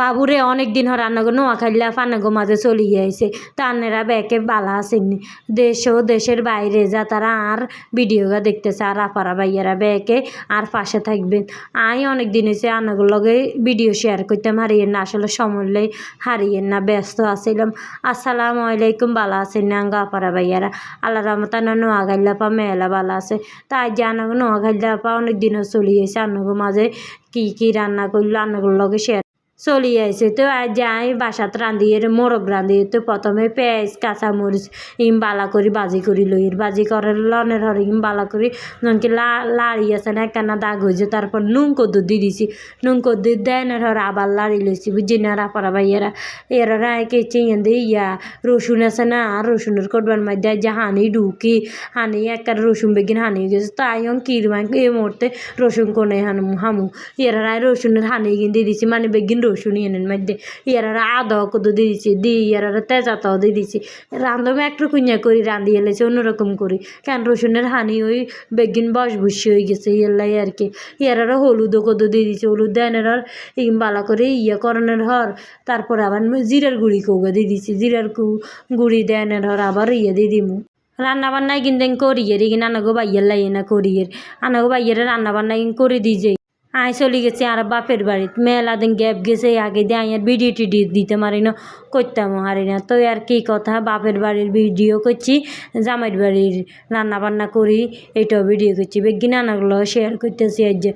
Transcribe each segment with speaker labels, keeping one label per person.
Speaker 1: বাবুরে অনেক দিন হর রান্নাগো নোয়া খাইলা ফান্নাগো মাঝে চলি আইছে। তানেরা ব্যাকে বালা আসেননি দেশ ও দেশের বাইরে যা তারা আর ভিডিওগা দেখতেছে, আর আপারা ভাইয়ারা ব্যাকে আর পাশে থাকবেন। আই অনেক দিন হয়েছে আনাগুর লগে ভিডিও শেয়ার করতাম হারিয়েন না। আসলে সময় হারিয়েন না, ব্যস্ত আছিলাম। আসসালামু আলাইকুম, বালা আছেন না আঙ্গা আপারা ভাইয়ারা। আল্লাহ নোয়া গাইলা পা মেলা বালা আছে। তাই যে আনাগো নোয়া গাইলা পা অনেক দিনও চলি আইছে। আনাগো মাঝে কি কি রান্না করল আনাগুর লগে শেয়ার চলি আইছে। তো আজ যাই বাসাত এর মোরগ রান্ধি তো প্রথমে পেঁয়াজ, কাঁচামরিচ, ইম বালা করি, বাজি করি লই বাজি করে লনের হরে ইম বালা করি, ননকি লাড়ি আছে না কেনা দাগ হয়েছে তারপর নুন কদ্দু দিয়ে দিছি। নুন কদ্দু দেনের হরে আবার লাড়ি লইছি বুঝছি না, রাপারা ভাইয়েরা? এরা রায় কেচে দিয়ে ইয়া, রসুন আছে না, আর রসুনের কোটবার মধ্যে যে হানি ঢুকি, হানি একটা রসুন বেগিন হানি গেছে, তাই অন কিরমাই এই মুহূর্তে রসুন কোনে হানু, হামু। এরা রায় রসুনের হানি গিন দিয়ে দিছি মানে বেগিন রসুন এনের মধ্যে ইয়ারা আদা কত দিয়ে দিছি দি ইয়ারা তেজাতাও দিয়ে দিছি রান্ধবে একটু কুইয়া করি রান্ধি এলেছে অন্যরকম করি। কেন রসুনের হানি ওই বেগিন বস বসি হয়ে গেছে ইয়ালাই আর কি। ইয়ারা হলুদও কত দিয়ে দিছি হলুদ দেনের ইম বালা করে ইয়ে করণের হর। তারপরে আবার জিরার গুঁড়ি কৌগা দিয়ে দিছি জিরার কু- গুঁড়ি দেনের হর, আবার ইয়ে দিয়ে দিমু। রান্না বান্না কিন্তু করিয়ে রে কিনা আনাগো বাইয়ের লাই না করিয়ে আনাগো বাইয়ের রান্না বান্না করে দিয়ে আয় চলে গেছে আর বাপের বাড়িতে মেলা দিন গ্যাপ গেছে, আগে দিয়ে আইয়ার ভিডিও টিডিও দিতে পারি না, করতাম হারি না। তো আর কি কথা, বাপের বাড়ির ভিডিও করছি, জামাইয়ের বাড়ির রান্না বান্না করি এটাও ভিডিও করছি। বেগি নানাগুলো শেয়ার করতেছি আর যে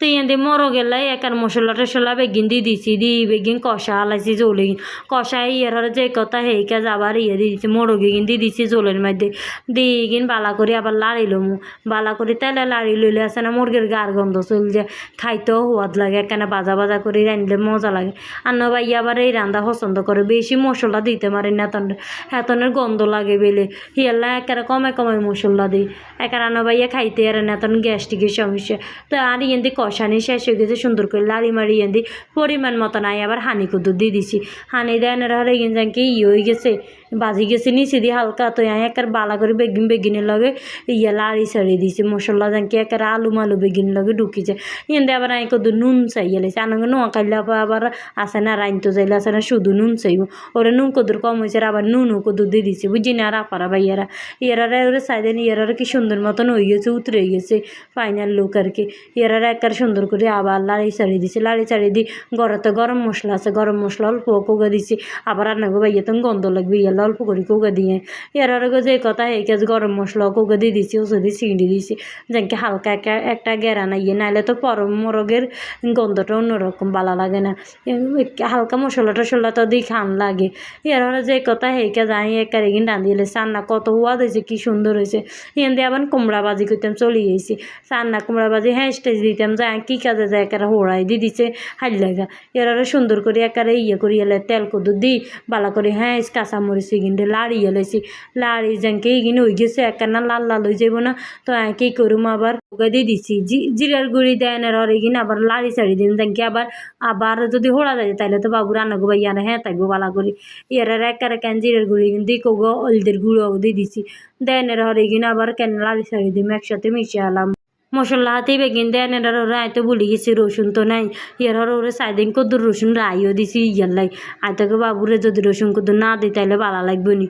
Speaker 1: তো ইয়াতে মরো গেলাই একার মশলা টসলা বেগিন দিয়ে দিছি দি বেগিন কষা হালাইছি জলে কষা ইয়ার যে কথা হেই কাজ আবার ইয়ে দিয়ে দিছি দিয়ে দিছি জলের মধ্যে দিয়ে গিন বালা করে আবার লাড়ি লমু বালা করে তেলে লাড়ি লইলে আছে না মুরগির গার গন্ধ চল যে খাইতেও সোয়াদ লাগে একখানে বাজা বাজা করে রাঁধলে মজা লাগে আন্ন ভাই আবার এই রান্না পছন্দ করে বেশি মশলা দিতে পারে না তখন হেতনের গন্ধ লাগে বেলে হিয়াল্লা একেবারে কমে কমে মশলা দিই একের আন্ন ভাইয়া খাইতে আর না তখন গ্যাস্ট্রিকের সমস্যা তো আর ইয়েন্দি কষানি শেষ হয়ে গেছে। সুন্দর করে লাড়ি মারিয়ে দিই পরিমাণ মতো নাই, আবার হানি কুদুর দিয়ে দিছি। হানি দেয় না হরে যান কি ই হয়ে গেছে। বাজি গেছে, নিচে দিয়ে হালকা তো একের বালা করে বেগিন বেগিনের লগে ইয়া লাড়ি ছাড়ি দিছি, মশলা জানকি একের আলু মালু বেগিন লগে ঢুকিছে। ইয়েন্দি আবার আই কদু নুন চাইয়া লেছে আনঙ্গ নোয়া খাইলে আবার আসে না রাইনতো যাইলে আসে না, শুধু নুন চাইব। ওরে নুন কদুর কম হয়েছে আবার নুনও কদুর দিয়ে দিছে, বুঝি না আর আপারা ভাইয়ারা। ইয়ারা ওরে সাইডেন ইয়ারা কি সুন্দর মতন হয়ে গেছে, উতরে গেছে ফাইনাল লুক আর কি। ইয়ারা একার সুন্দর করে আবার লাড়ি ছাড়িয়ে দিছে, লাড়ি ছাড়িয়ে দি ঘরে তো গরম মশলা আছে, গরম মশলা অল্প কোগা দিছি। আবার রান্না গো ভাইয়া তো গন্ধ লাগবে ইয়ালা অল্প করে কোগা দিয়ে ইয়ার যে কথা এই কাজ গরম মশলা কোগা দিয়ে দিছি ওষুধি চিংড়ি দিছি যাকে হালকা একটা একটা গেরা না ইয়ে নাইলে তো পরম মোরগের গন্ধটা অন্যরকম ভালো লাগে না হালকা মশলা টসলা তো দিই খান লাগে এর ইয়ার যে কথা সেই কাজ আমি একার এগিন রাঁধিলে চান্না কত ওয়াদ হয়েছে কি সুন্দর হয়েছে ইয়ান দিয়ে আবার কুমড়া বাজি করতাম চলে গেছি সান্না কুমড়া বাজি হ্যাঁ স্টেজ দিতাম যা কি কাজে যায় একারে হোড়াই দি দিছে হাল লাগা এরা সুন্দর করে একারে ইয়ে করি এলে তেল কদু দি বালা করে হ্যাঁ কাঁচামরিচ এগিন লাড়ি এলাইছি লাড়ি যাকে এগিন হয়ে গেছে একখানা লাল লাল হয়ে যাব না তো কি করুম আবার ওকে দিয়ে দিছি জিরার গুঁড়ি দেন আর এগিন আবার লাড়ি ছাড়ি দিন যাকে আবার আবার যদি হোড়া যায় তাহলে তো বাবু রান্না গো ভাইয়া হ্যাঁ থাকব বালা করি এরা একারে কেন জিরার গুঁড়ি দিই কোগো হলদের গুঁড়ো দিয়ে দিছি দেন হরে এগিন আবার কেন লাড়ি ছাড়ি দিম একসাথে মিশে আলাম মশলা হাতেই বেগিন দেন এটার ওরা আয়তো ভুলে গেছি, রসুন তো নাই। হর ওরে সাইদিন কদ্দুর রসুন রাইও দিছি ইয়ার লাই। আয়তকে বাবুরে যদি রসুন কদ্দুর না দিই তাহলে ভালো লাগবে নি।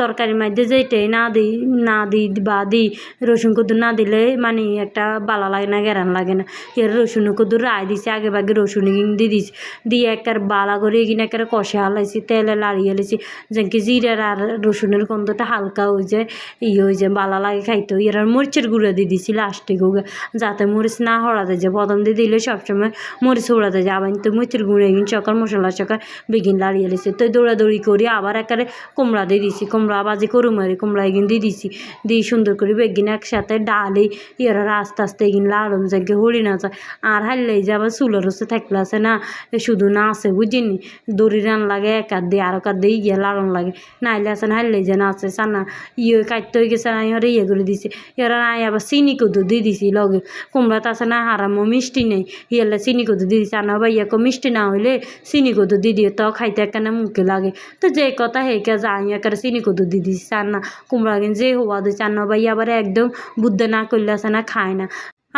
Speaker 1: তরকারির মধ্যে যেটাই না দিই না দিই বা দিই, রসুন কদ্দুর না দিলে মানে একটা ভালো লাগে না, গেরান লাগে না। ইয়ার রসুন কদ্দুর রায় দিছি, আগে বাগে রসুন কিন দিয়ে দিছি। দিয়ে একটার বালা করে এগিয়ে একটা কষে হালাইছি, তেলে লাড়িয়ে হালাইছি। যেনকি জিরার আর রসুনের গন্ধটা হালকা হয়ে যায় ইয়ে হয়ে যায় ভালো লাগে খাইতে আর মরিচের গুঁড়ো দিয়ে দিছি, লাস্টে যাতে মরিচ না হড়াতে যায় প্রথম দিয়ে দিলে সবসময় মরিচ হড়াতে যায় আবার তো মরিচের গুঁড়ো এগিন চকার মশলা চকার বেগিন লাড়িয়ে লেছে তো দৌড়াদৌড়ি করি, আবার একারে কুমড়া দিয়ে দিছি, কুমড়া বাজি করু মারি, কুমড়া এগিন দিয়ে দিছি, দিয়ে সুন্দর করে বেগিন একসাথে ডালি ইয়ার আস্তে আস্তে এগিন লাড়ম যাকে হরি না যায়। আর হারলেই যে আবার চুলোর রসে থাকলে আছে না শুধু না আছে, বুঝিনি? দড়ি রান লাগে, এক হাত দিয়ে আর এক হাত দিয়ে ইয়ে লাড়ন লাগে। নাইলে আছে না হারলেই যে না আছে, সানা ইয়ে কাটতে হয়ে গেছে আমি হরে ইয়ে করে দিছি। এরা আই আবার চিনি কদু দিয়ে দিছি। লগে। কুমড়া তো আছে না হারামো, মিষ্টি নেই। ইয়েলে চিনি কদু দিয়ে দিছি। আনা ভাইয়াকে মিষ্টি না হইলে চিনি কদু দিয়ে তো খাইতে একখানে মুখে লাগে। তো যে কথা হেকে যাই একারে চিনি কদু দিয়ে দিছি চান্না কুমড়া কিন্তু যে হওয়া দিচ্ছে আন্না ভাইয়া আবার একদম বুদ্ধ না করলে আছে না, খায় না।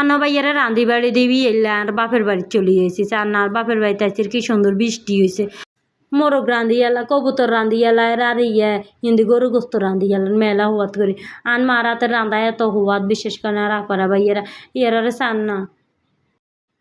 Speaker 1: আন্না ভাইয়ারা রাঁধি বাড়ি দিবি, এলে আর বাপের বাড়ি চলে গেছি আর না বাপের বাড়িতে আসছে কি সুন্দর বৃষ্টি হয়েছে মোরগ রাঁধি এলা কবুতর রাঁধি এলা আর ইয়ে হিন্দি গরু গোস্ত রাঁধি এলা মেলা হুয়াত করি আন মারাতে রাঁধা এত হুয়াত বিশেষ করে আর আপারা ইয়েরা ইয়েরারে চান না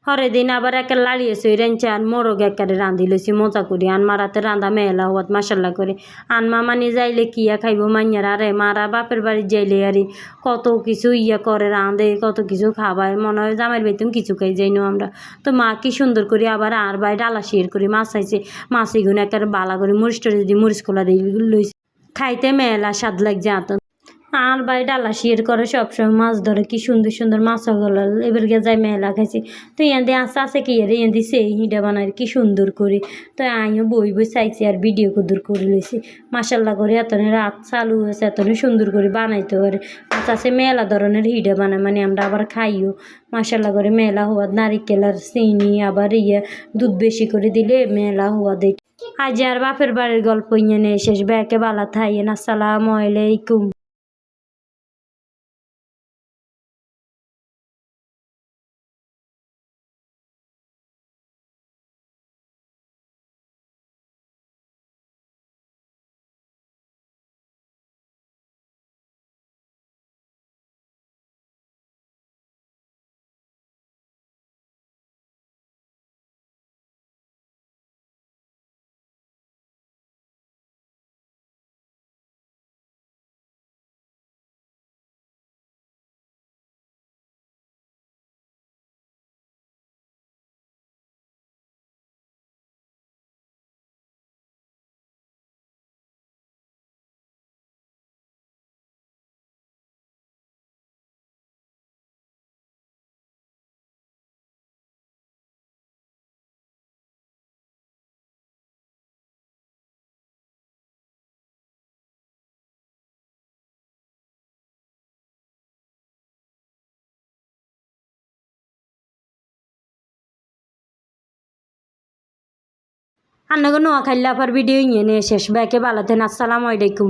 Speaker 1: হরে দিন আবার একে লাড়িয়ে সই রেঞ্চে আর মোরগ একেবারে রাঁধি লইছি, মজা করি আন, মারাতে রাঁধা মেলা হওয়াত মাসাল্লা করে। আনমা মানি যাইলে কিয়া খাইব মাইয়ার আরে মারা বাপের বাড়ি যাইলে আরে, কত কিছু ইয়া করে রাঁধে, কত কিছু খাবায়, মনে হয় জামাইয়ের বেতন কিছু খাই যাইনো আমরা। তো মা কি সুন্দর করে, আবার আর বাই ডালা শের করে, মাছ আইছে, মাছ এগুলো একেবারে বালা করে, মরিচ টরিচ দিয়ে মরিচ খোলা দিয়ে লইছে। খাইতে মেলা স্বাদ লাগছে আতন। আর ভাই ডালা শিয়ের করে সবসময় মাছ ধরে, কি সুন্দর সুন্দর মাছগুলো এবার গিয়ে যাই মেলা খাইছি। তো ইয়াদি আস্তে আস্তে কি রে ইয়াদি সেই হিডা বানাই কি সুন্দর করে। তো আমিও বই বই চাইছি আর ভিডিও কুদুর করে লইছি। মাসাল্লাহ করে এতনে রাত চালু হয়েছে, এতনে সুন্দর করে বানাইতে পারে। আস্তে আস্তে মেলা ধরনের হিডা বানায় মানে আমরা আবার খাইও। মাসাল্লাহ করে মেলা হওয়া নারিকেল আর চিনি আবার ইয়ে দুধ বেশি করে দিলে মেলা হওয়া দেখ। আজ আর বাপের বাড়ির গল্প ইয়ে নেই শেষ, ব্যাকে বালা থাইয়েন, আসসালামু আলাইকুম। আন্নাগো নোয়া খাইলে আবার ভিডিও ইয়ে নিয়ে শেষ। ব্যাকে বালাতেন আসসালামু আলাইকুম।